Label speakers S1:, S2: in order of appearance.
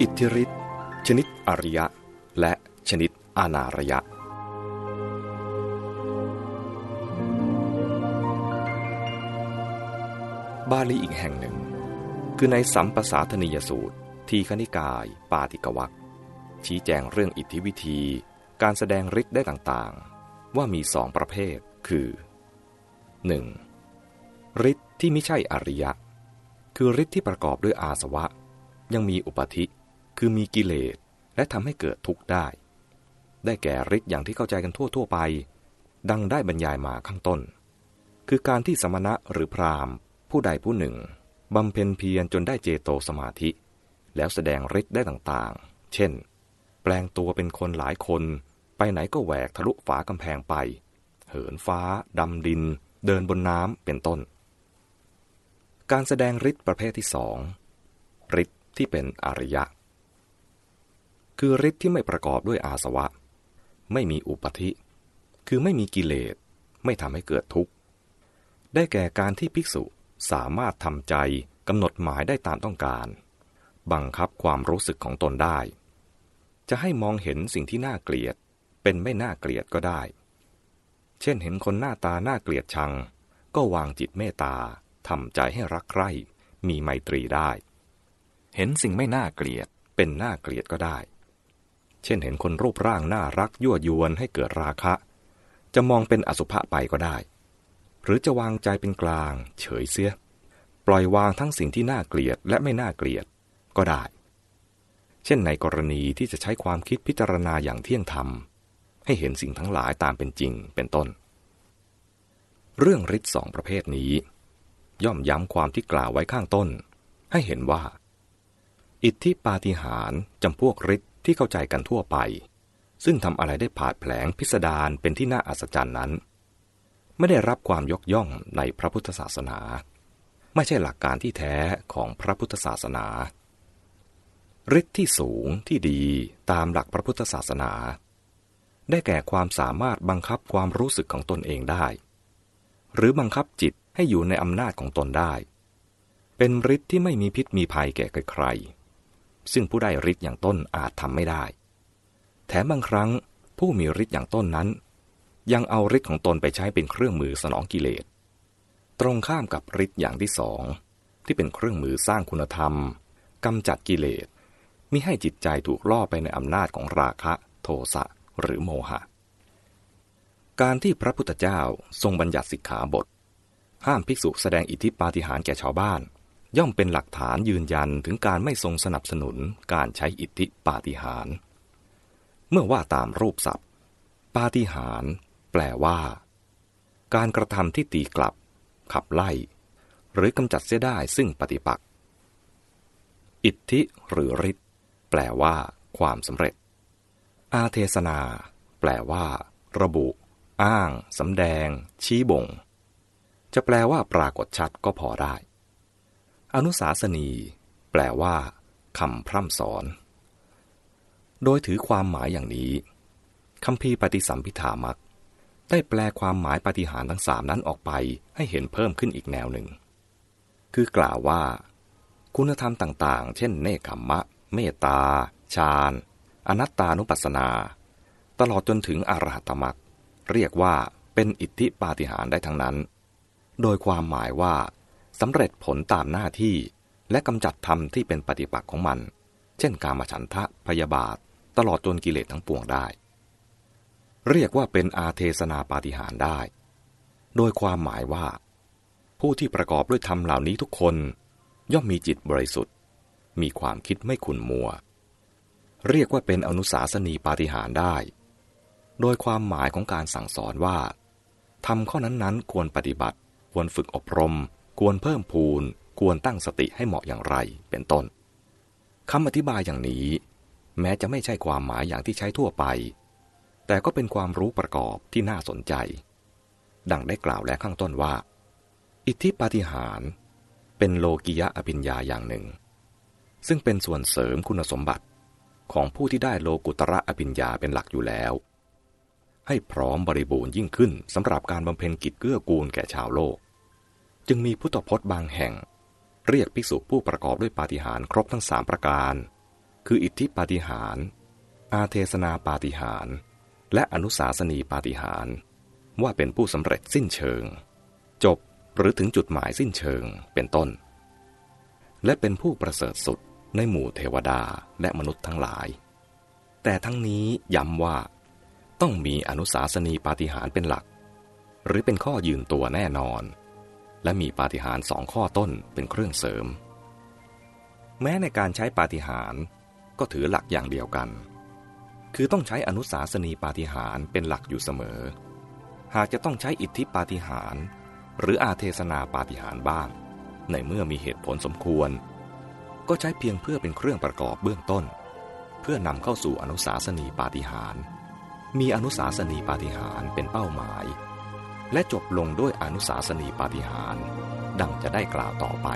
S1: อิทธิฤทธิ์ชนิดอริยะ และชนิดอนาระยะ บาลีอีกแห่งหนึ่ง คือในสัมปสาธนิยสูตร ทีคณิกาย ปาติกวักชี้แจงเรื่องอิทธิวิธี การแสดงฤทธิ์ได้ต่างๆ ว่ามีสองประเภทคือ 1. ฤทธิ์ที่ไม่ใช่อริยะ คือฤทธิ์ที่ประกอบด้วยอาสวะ ยังมีอุปธิ คือมีกิเลสและทำให้เกิดทุกข์ได้ ได้แก่ฤทธิ์อย่างที่เข้าใจกันทั่ว ๆ ไป ดังได้บรรยายมาข้างต้น คือการที่สมณะหรือพราหมณ์ ผู้ใดผู้หนึ่งบำเพ็ญเพียรจนได้เจโตสมาธิ แล้วแสดงฤทธิ์ได้ต่างๆ เช่น แปลงตัวเป็นคนหลายคน ไปไหนก็แหวกทะลุฝากำแพงไป เหินฟ้าดำดิน เดินบนน้ำเป็นต้น การแสดงฤทธิ์ประเภทที่สองฤทธิ์ที่เป็นอริยะ คือฤทธิ์ที่ไม่ประกอบด้วยอาสวะ ไม่มีอุปธิ คือไม่มีกิเลส ไม่ทำให้เกิดทุกข์ ได้แก่การที่ภิกษุสามารถทำใจกำหนดหมายได้ตามต้องการ บังคับความรู้สึกของตนได้ จะให้มองเห็นสิ่งที่น่าเกลียด เป็นไม่น่าเกลียดก็ได้ เช่นเห็นคนหน้าตาน่าเกลียดชัง ก็วางจิตเมตตาทำใจให้รักใคร่ มีไมตรีได้ เห็นสิ่งไม่น่าเกลียดเป็นน่าเกลียดก็ได้ เช่นเห็นคนรูปร่างน่ารักยั่วยวนให้เกิดราคะ จะมองเป็นอสุภะไปก็ได้ หรือจะวางใจเป็นกลาง เฉยเสีย ปล่อยวางทั้งสิ่งที่น่าเกลียดและไม่น่าเกลียดก็ได้ เช่นในกรณีที่จะใช้ความคิดพิจารณาอย่างเที่ยงธรรม ให้เห็นสิ่งทั้งหลายตามเป็นจริงเป็นต้น เรื่องฤทธิ์สองประเภทนี้ ย่อมย้ำความที่กล่าวไว้ข้างต้น ให้เห็นว่า อิทธิปาฏิหาริย์จำพวกฤทธิ ที่เข้าใจกันทั่วไป ซึ่งทำอะไรได้ผาดแผลงพิสดารเป็นที่น่าอัศจรรย์นั้น ไม่ได้รับความยกย่องในพระพุทธศาสนา ไม่ใช่หลักการที่แท้ของพระพุทธศาสนาฤทธิ์ที่สูงที่ดีตามหลักพระพุทธศาสนา ได้แก่ความสามารถบังคับความรู้สึกของตนเองได้ หรือบังคับจิตให้อยู่ในอำนาจของตนได้ เป็นฤทธิ์ที่ไม่มีพิษมีภัยแก่ใครๆ ซึ่งผู้ได้ฤทธิ์อย่างต้นอาจทำไม่ได้ แถมบางครั้งผู้มีฤทธิ์อย่างต้นนั้น ยังเอาฤทธิ์ของตนไปใช้เป็นเครื่องมือสนองกิเลส ตรงข้ามกับฤทธิ์อย่างที่สองที่เป็นเครื่องมือสร้างคุณธรรมกำจัดกิเลสมิให้จิตใจถูกล่อไปในอำนาจของราคะ โทสะหรือโมหะ การที่พระพุทธเจ้าทรงบัญญัติสิกขาบท ห้ามภิกษุแสดงอิทธิปาฏิหาริย์แก่ชาวบ้าน ย่อมเป็นหลักฐานยืนยันถึงการไม่ทรงสนับสนุนการใช้อิทธิปาฏิหาริย์เมื่อว่าตามรูปศัพท์ ปาฏิหาริย์แปลว่า การกระทำที่ตีกลับ ขับไล่ หรือกำจัดเสียได้ซึ่งปฏิปักษ์อิทธิหรือฤทธิแปลว่า ความสำเร็จ อาเทศนา แปลว่า ระบุ อ้างสำแดง ชี้บ่ง จะแปลว่าปรากฏชัดก็พอได้ อนุสาสนี แปลว่าคำพร่ำสอน โดยถือความหมายอย่างนี้คำพีปฏิสัมพิธามักได้แปลความหมายปฏิหารทั้งสามนั้นออกไปให้เห็นเพิ่มขึ้นอีกแนวหนึ่ง คือกล่าวว่า คุณธรรมต่างๆ เช่น เนคขมมะ เมตตา ฌาน อนัตตานุปัสสนา ตลอดจนถึงอรหัตมรรคเรียกว่าเป็นอิทธิปาฏิหาริย์ได้ทั้งนั้น โดยความหมายว่า สำเร็จผลตามหน้าที่ และกำจัดธรรมที่เป็นปฏิปักษ์ของมัน เช่นการมาฉันทะพยาบาท ตลอดจนกิเลสทั้งปวงได้ เรียกว่าเป็นอาเทศนาปาฏิหารได้ โดยความหมายว่า ผู้ที่ประกอบด้วยธรรมเหล่านี้ทุกคน ย่อมมีจิตบริสุทธิ์ มีความคิดไม่ขุนมัว เรียกว่าเป็นอนุสาสนีปาฏิหารได้ โดยความหมายของการสั่งสอนว่าทำข้อนั้นๆ ควรปฏิบัติ ควรฝึกอบรม ควรเพิ่มพูนควรตั้งสติให้เหมาะอย่างไรเป็นต้นคำอธิบายอย่างนี้ แม้จะไม่ใช่ความหมายอย่างที่ใช้ทั่วไป แต่ก็เป็นความรู้ประกอบที่น่าสนใจ ดังได้กล่าวแล้วข้างต้นว่า อิทธิปาฏิหาริย์เป็นโลกิยะอภิญญาอย่างหนึ่ง ซึ่งเป็นส่วนเสริมคุณสมบัติของผู้ที่ได้โลกุตระอภิญญาเป็นหลักอยู่แล้ว ให้พร้อมบริบูรณ์ยิ่งขึ้นสำหรับการบำเพ็ญกิจเกื้อกูลแก่ชาวโลก จึงมีพุทธพจน์บางแห่ง เรียกภิกษุผู้ประกอบด้วยปาฏิหาริย์ครบทั้งสามประการ คืออิทธิปาฏิหารอาเทศนาปาฏิหารและอนุสาสนีปาฏิหารว่าเป็นผู้สำเร็จสิ้นเชิง จบหรือถึงจุดหมายสิ้นเชิงเป็นต้น และเป็นผู้ประเสริฐสุดในหมู่เทวดาและมนุษย์ทั้งหลาย แต่ทั้งนี้ย้ำว่า ต้องมีอนุสาสนีปาฏิหารเป็นหลัก หรือเป็นข้อยืนตัวแน่นอน และมีปาฏิหารสองข้อต้นเป็นเครื่องเสริม แม้ในการใช้ปาฏิหาริย์ก็ถือหลักอย่างเดียวกัน คือต้องใช้อนุสาสนีปาฏิหาริย์เป็นหลักอยู่เสมอ หากจะต้องใช้อิทธิปาฏิหาริย์หรืออาเทศนาปาฏิหาริย์บ้าง ในเมื่อมีเหตุผลสมควร ก็ใช้เพียงเพื่อเป็นเครื่องประกอบเบื้องต้น เพื่อนำเข้าสู่อนุสาสนีปาฏิหาริย์มีอนุสาสนีปาฏิหาริย์เป็นเป้าหมาย และจบลงด้วยอนุสาสนีปาฏิหาริย์ดังจะได้กล่าวต่อไป